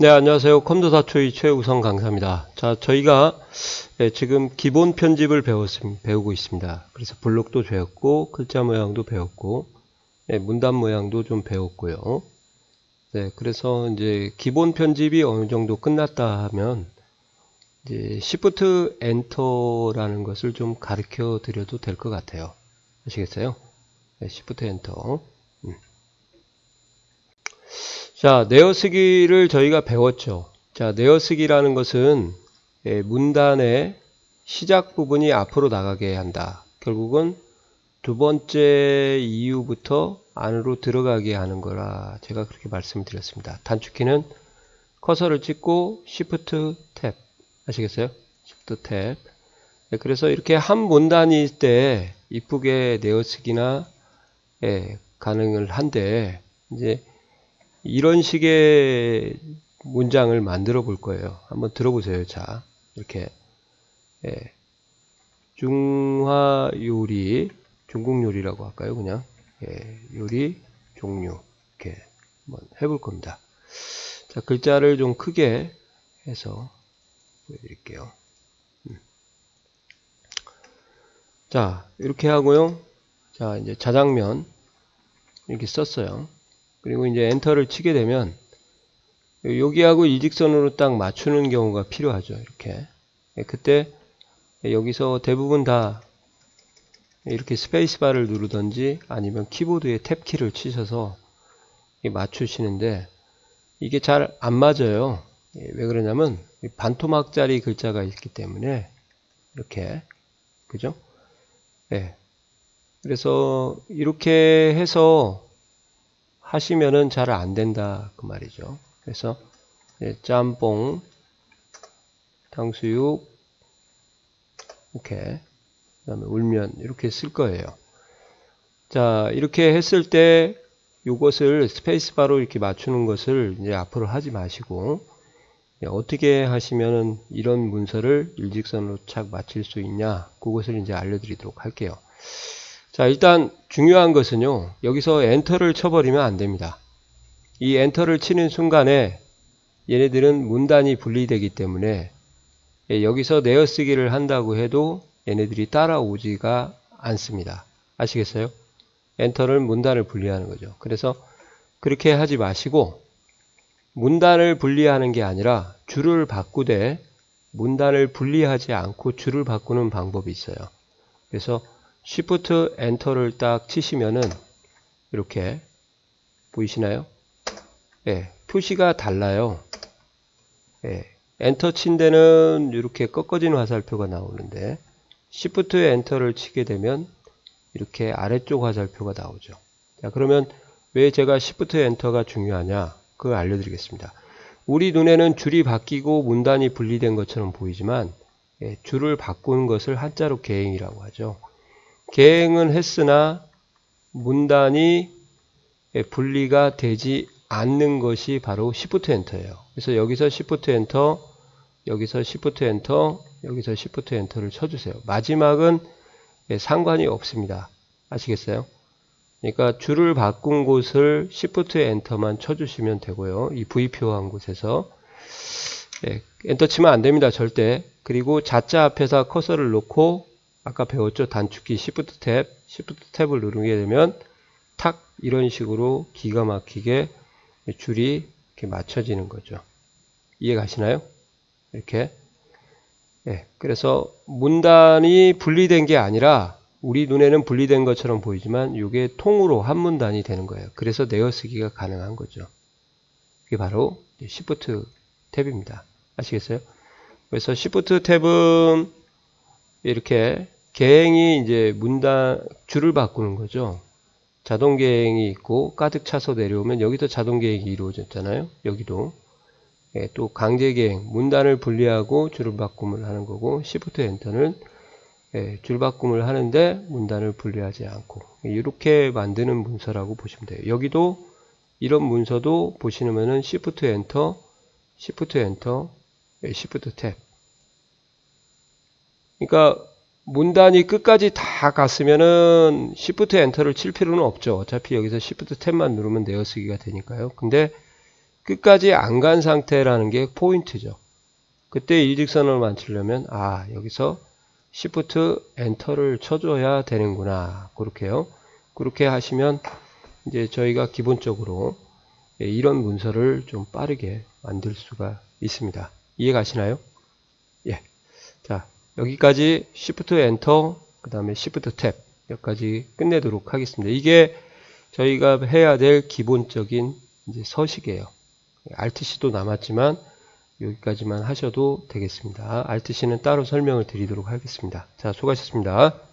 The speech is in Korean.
네, 안녕하세요. 컴퓨터사초의 최우성 강사입니다. 자, 저희가 예, 지금 기본 편집을 배웠습, 배우고 있습니다. 그래서 블록도 배웠고, 글자 모양도 배웠고, 예, 문단 모양도 좀 배웠고요. 네, 그래서 이제 기본 편집이 어느 정도 끝났다 하면, 이제 Shift Enter라는 것을 좀 가르쳐 드려도 될 것 같아요. 아시겠어요? 네, Shift. 음. 자, 내어쓰기를 저희가 배웠죠. 자, 내어쓰기라는 것은 예, 문단의 시작 부분이 앞으로 나가게 한다. 결국은 두 번째 이유부터 안으로 들어가게 하는 거라 제가 그렇게 말씀을 드렸습니다. 단축키는 커서를 찍고 Shift 탭 아시겠어요? Shift 탭 예, 그래서 이렇게 한 문단일 때 이쁘게 내어쓰기나 예, 가능을 한데 이제 이런 식의 문장을 만들어 볼 거예요. 한번 들어보세요. 자, 이렇게 예. 중화 요리, 중국 요리라고 할까요? 그냥 예. 요리 종류 이렇게 한번 해볼 겁니다. 자, 글자를 좀 크게 해서 보여드릴게요. 음. 자, 이렇게 하고요. 자, 이제 자장면 이렇게 썼어요. 그리고 이제 엔터를 치게 되면 여기하고 일직선으로 딱 맞추는 경우가 필요하죠. 이렇게. 예, 그때 여기서 대부분 다 이렇게 스페이스바를 누르던지 아니면 키보드에 탭키를 치셔서 맞추시는데 이게 잘 안 맞아요. 예, 왜 그러냐면 반토막짜리 글자가 있기 때문에 이렇게 그죠? 네. 그래서 이렇게 해서 하시면은 잘 안 된다 그 말이죠. 그래서 네, 짬뽕, 탕수육 이렇게 그다음에 울면 이렇게 쓸 거예요. 자 이렇게 했을 때 이것을 스페이스바로 이렇게 맞추는 것을 이제 앞으로 하지 마시고 네, 어떻게 하시면은 이런 문서를 일직선으로 착 맞출 수 있냐 그것을 이제 알려드리도록 할게요. 자, 일단 중요한 것은요. 여기서 엔터를 쳐버리면 안 됩니다. 이 엔터를 치는 순간에 얘네들은 문단이 분리되기 때문에 예, 여기서 내어쓰기를 한다고 해도 얘네들이 따라오지가 않습니다. 아시겠어요? 엔터를 문단을 분리하는 거죠. 그래서 그렇게 하지 마시고 문단을 분리하는 게 아니라 줄을 바꾸되 문단을 분리하지 않고 줄을 바꾸는 방법이 있어요. 그래서 Shift 엔터를 딱 치시면은 이렇게 보이시나요? 예, 표시가 달라요. 예, 엔터 친 데는 이렇게 꺾어진 화살표가 나오는데 Shift 엔터를 치게 되면 이렇게 아래쪽 화살표가 나오죠. 자, 그러면 왜 제가 Shift 엔터가 중요하냐? 그걸 알려드리겠습니다. 우리 눈에는 줄이 바뀌고 문단이 분리된 것처럼 보이지만 예, 줄을 바꾸는 것을 한자로 개행이라고 하죠. 개행은 했으나 문단이 분리가 되지 않는 것이 바로 Shift 엔터예요. 그래서 여기서 Shift 엔터, 여기서 Shift 엔터, 여기서 Shift 엔터를 쳐주세요. 마지막은 상관이 없습니다. 아시겠어요? 그러니까 줄을 바꾼 곳을 Shift 엔터만 쳐주시면 되고요. 이 V표 한 곳에서 네, 엔터 치면 안 됩니다. 절대. 그리고 자자 앞에서 커서를 놓고 아까 배웠죠? 단축키 Shift 탭, Shift 탭을 누르게 되면 탁 이런 식으로 기가 막히게 줄이 이렇게 맞춰지는 거죠. 이해 가시나요? 이렇게. 네, 그래서 문단이 분리된 게 아니라 우리 눈에는 분리된 것처럼 보이지만 이게 통으로 한 문단이 되는 거예요. 그래서 내어쓰기가 가능한 거죠. 이게 바로 Shift 탭입니다. 아시겠어요? 그래서 Shift 탭은 이렇게 개행이 이제 문단 줄을 바꾸는 거죠. 자동 개행이 있고 가득 차서 내려오면 여기도 자동 개행이 이루어졌잖아요. 여기도 예, 또 강제 개행 문단을 분리하고 줄을 바꿈을 하는 거고 시프트 엔터는 예, 줄 바꿈을 하는데 문단을 분리하지 않고 이렇게 만드는 문서라고 보시면 돼요. 여기도 이런 문서도 보시면은 시프트 엔터, 시프트 엔터, 시프트 탭 그러니까 문단이 끝까지 다 갔으면은 Shift 엔터를 칠 필요는 없죠. 어차피 여기서 Shift 탭만 누르면 내어 쓰기가 되니까요. 근데 끝까지 안 간 상태라는 게 포인트죠. 그때 일직선을 만들려면 아 여기서 Shift 엔터를 쳐줘야 되는구나 그렇게요. 그렇게 하시면 이제 저희가 기본적으로 예, 이런 문서를 좀 빠르게 만들 수가 있습니다. 이해 가시나요? 예. 자, 여기까지 Shift 엔터, 그 다음에 Shift 탭, 여기까지 끝내도록 하겠습니다. 이게 저희가 해야 될 기본적인 이제 서식이에요. Alt C도 남았지만 여기까지만 하셔도 되겠습니다. Alt C는 따로 설명을 드리도록 하겠습니다. 자, 수고하셨습니다.